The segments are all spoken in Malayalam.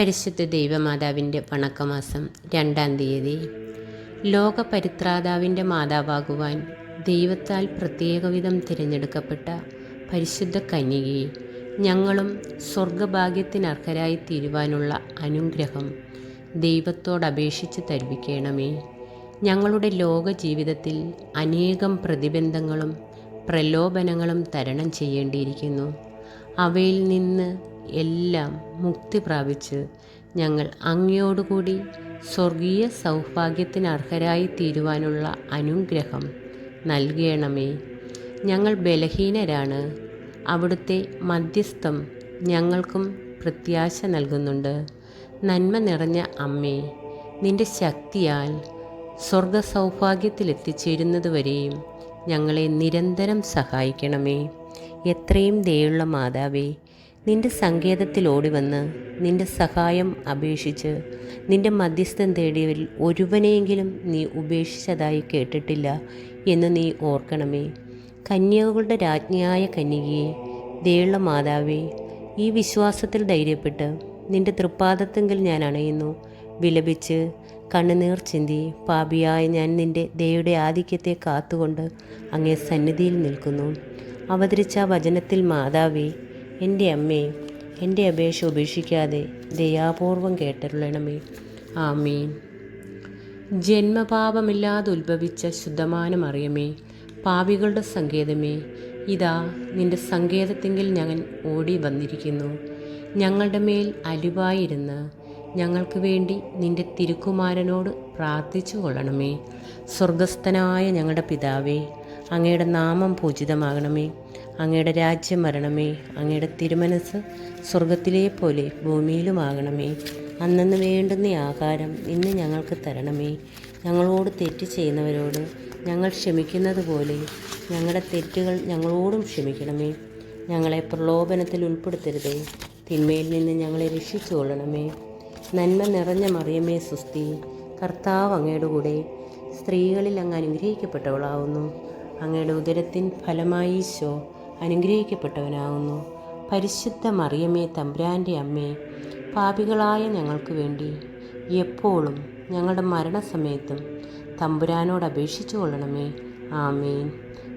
പരിശുദ്ധ ദൈവമാതാവിന്റെ വണക്കമാസം രണ്ടാം തീയതി. ലോക പരിത്രാതാവിന്റെ മാതാവാകുവാൻ ദൈവത്താൽ പ്രത്യേകവിധം തിരഞ്ഞെടുക്കപ്പെട്ട പരിശുദ്ധ കന്യകയെ ഞങ്ങളും സ്വർഗഭാഗ്യത്തിനർഹരായി തീരുവാനുള്ള അനുഗ്രഹം ദൈവത്തോട് തരുവിക്കണമേ ഞങ്ങളുടെ ലോക ജീവിതത്തിൽ അനേകം പ്രതിബന്ധങ്ങളും പ്രലോഭനങ്ങളും തരണം ചെയ്യേണ്ടിയിരിക്കുന്നു. അവയിൽ നിന്ന് എല്ലാം മുക്തി പ്രാപിച്ച് ഞങ്ങൾ അങ്ങയോടുകൂടി സ്വർഗീയ സൗഭാഗ്യത്തിനർഹരായി തീരുവാനുള്ള അനുഗ്രഹം നൽകണമേ. ഞങ്ങൾ ബലഹീനരാണ്. അവിടുത്തെ മധ്യസ്ഥം ഞങ്ങൾക്കും പ്രത്യാശ നൽകുന്നുണ്ട്. നന്മ നിറഞ്ഞ അമ്മേ നിന്റെ ശക്തിയാൽ സ്വർഗ സൗഭാഗ്യത്തിലെത്തിച്ചേരുന്നതുവരെയും ഞങ്ങളെ നിരന്തരം സഹായിക്കണമേ. എത്രയും ദയുള്ള മാതാവേ നിന്റെ സങ്കേതത്തിൽ ഓടിവന്ന് നിന്റെ സഹായം അപേക്ഷിച്ച് നിന്റെ മധ്യസ്ഥം തേടിയവരിൽ ഒരുവനെയെങ്കിലും നീ ഉപേക്ഷിച്ചതായി കേട്ടിട്ടില്ല എന്ന് നീ ഓർക്കണമേ. കന്യകകളുടെ രാജ്ഞിയായ കന്യകയെ ദയുള്ള മാതാവേ ഈ വിശ്വാസത്തിൽ ധൈര്യപ്പെട്ട് നിന്റെ തൃപ്പാദത്തെങ്കിൽ ഞാൻ അണയുന്നു. വിലപിച്ച് കണ്ണുനീർ ചിന്തി പാപിയായ ഞാൻ നിന്റെ ദയയുടെ ആധിക്യത്തെ കാത്തുകൊണ്ട് അങ്ങേ സന്നിധിയിൽ നിൽക്കുന്നു. അവതരിച്ച വചനത്തിൽ മാതാവേ എന്റെ അമ്മേ എന്റെ അപേക്ഷ ഉപേക്ഷിക്കാതെ ദയാപൂർവം കേട്ടരുളണമേ. ആമീൻ. ജന്മപാപമില്ലാതെ ഉത്ഭവിച്ച ശുദ്ധമാനം മറിയമേ പാപികളുടെ സങ്കേതമേ ഇതാ നിന്റെ സങ്കേതത്തെങ്കിൽ ഞങ്ങൾ ഓടി വന്നിരിക്കുന്നു. ഞങ്ങളുടെ മേൽ അലിവായിരുന്ന് ഞങ്ങൾക്ക് വേണ്ടി നിന്റെ തിരുക്കുമാരനോട് പ്രാർത്ഥിച്ചു കൊള്ളണമേ. സ്വർഗസ്ഥനായ ഞങ്ങളുടെ പിതാവേ അങ്ങയുടെ നാമം പൂജിതമാകണമേ. അങ്ങയുടെ രാജ്യം വരണമേ. അങ്ങയുടെ തിരുമനസ് സ്വർഗത്തിലെ പോലെ ഭൂമിയിലുമാകണമേ. അന്നു വേണ്ടുന്ന ആഹാരം ഇന്ന് ഞങ്ങൾക്ക് തരണമേ. ഞങ്ങളോട് തെറ്റ് ചെയ്യുന്നവരോട് ഞങ്ങൾ ക്ഷമിക്കുന്നത് പോലെ ഞങ്ങളുടെ തെറ്റുകൾ ഞങ്ങളോടും ക്ഷമിക്കണമേ. ഞങ്ങളെ പ്രലോഭനത്തിൽ ഉൾപ്പെടുത്തരുതേ. തിന്മയിൽ നിന്ന് ഞങ്ങളെ രക്ഷിച്ചു കൊള്ളണമേ. നന്മ നിറഞ്ഞ മറിയമേ സുസ്തി കർത്താവ് അങ്ങയുടെ കൂടെ സ്ത്രീകളിൽ അങ്ങ് അനുഗ്രഹിക്കപ്പെട്ടവളാവുന്നു. അങ്ങയുടെ ഉദരത്തിൻ ഫലമായി ഈശോ അനുഗ്രഹിക്കപ്പെട്ടവനാകുന്നു. പരിശുദ്ധ മറിയമ്മേ തമ്പ്രാന്റെ അമ്മേ പാപികളായ ഞങ്ങൾക്ക് വേണ്ടി എപ്പോഴും ഞങ്ങളുടെ മരണസമയത്തും തമ്പുരാനോട് അപേക്ഷിച്ചു കൊള്ളണമേ. ആമേൻ.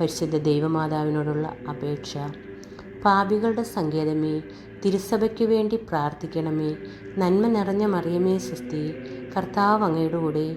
പരിശുദ്ധ ദൈവമാതാവിനോടുള്ള അപേക്ഷ. പാപികളുടെ സങ്കേതമേ തിരുസഭയ്ക്ക് വേണ്ടി പ്രാർത്ഥിക്കണമേ. നന്മ നിറഞ്ഞ മറിയമേ സുസ്തി കർത്താവ് അങ്ങയുടെ കൂടെ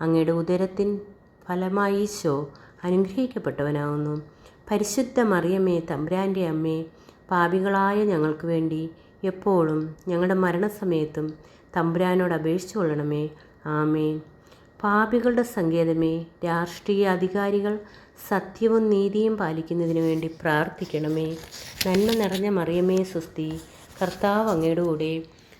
അങ്ങയുടെ ഉദരത്തിൻ ഫലമായി ഈശോ അനുഗ്രഹിക്കപ്പെട്ടവനാകുന്നു പരിശുദ്ധ മറിയമ്മേ തമ്പ്രാന്റെ അമ്മേ പാപികളായ ഞങ്ങൾക്ക് വേണ്ടി എപ്പോഴും ഞങ്ങളുടെ മരണസമയത്തും തമ്പുരാനോട് അപേക്ഷിച്ചു കൊള്ളണമേ. ആമേ പാപികളുടെ സങ്കേതമേ രാഷ്ട്രീയ അധികാരികൾ സത്യവും നീതിയും പാലിക്കുന്നതിന് വേണ്ടി പ്രാർത്ഥിക്കണമേ. നന്മ നിറഞ്ഞ മറിയമേ സുസ്തി കർത്താവ് അങ്ങയുടെ കൂടെ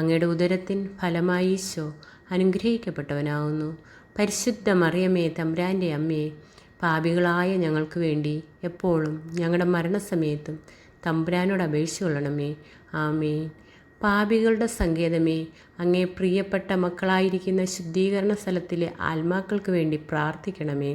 അങ്ങയുടെ ഉദരത്തിൻ ഫലമായി ഈശോ അനുഗ്രഹിക്കപ്പെട്ടവനാവുന്നു. പരിശുദ്ധ മറിയമ്മേ തമ്പ്രാന്റെ അമ്മയെ പാപികളായ ഞങ്ങൾക്ക് വേണ്ടി എപ്പോഴും ഞങ്ങളുടെ മരണസമയത്തും തമ്പുരാനോട് അപേക്ഷ കൊള്ളണമേ. ആമേ പാപികളുടെ സങ്കേതമേ അങ്ങേ പ്രിയപ്പെട്ട മക്കളായിരിക്കുന്ന ശുദ്ധീകരണ സ്ഥലത്തിലെ ആത്മാക്കൾക്ക് വേണ്ടി പ്രാർത്ഥിക്കണമേ.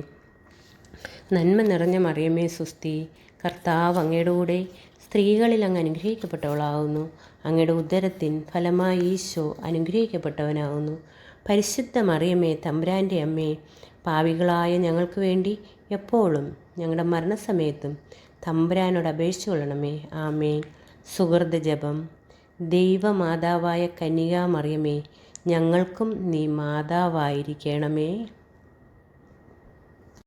നന്മ നിറഞ്ഞ മറിയമേ സുസ്തി കർത്താവ് അങ്ങയുടെ കൂടെ സ്ത്രീകളിൽ അങ്ങ് അനുഗ്രഹിക്കപ്പെട്ടവളാകുന്നു അങ്ങയുടെ ഉദരത്തിൻ ഫലമായി ഈശോ അനുഗ്രഹിക്കപ്പെട്ടവനാകുന്നു പരിശുദ്ധ മറിയമേ തമ്പുരാന്റെ അമ്മേ പാവികളായ ഞങ്ങൾക്ക് വേണ്ടി എപ്പോഴും ഞങ്ങളുടെ മരണസമയത്തും തമ്പുരാനോട് അപേക്ഷിച്ചു കൊള്ളണമേ. ആമേൻ. സുഹൃത ജപം. ദൈവമാതാവായ കന്യകാമറിയമേ ഞങ്ങൾക്കും നീ മാതാവായിരിക്കണമേ.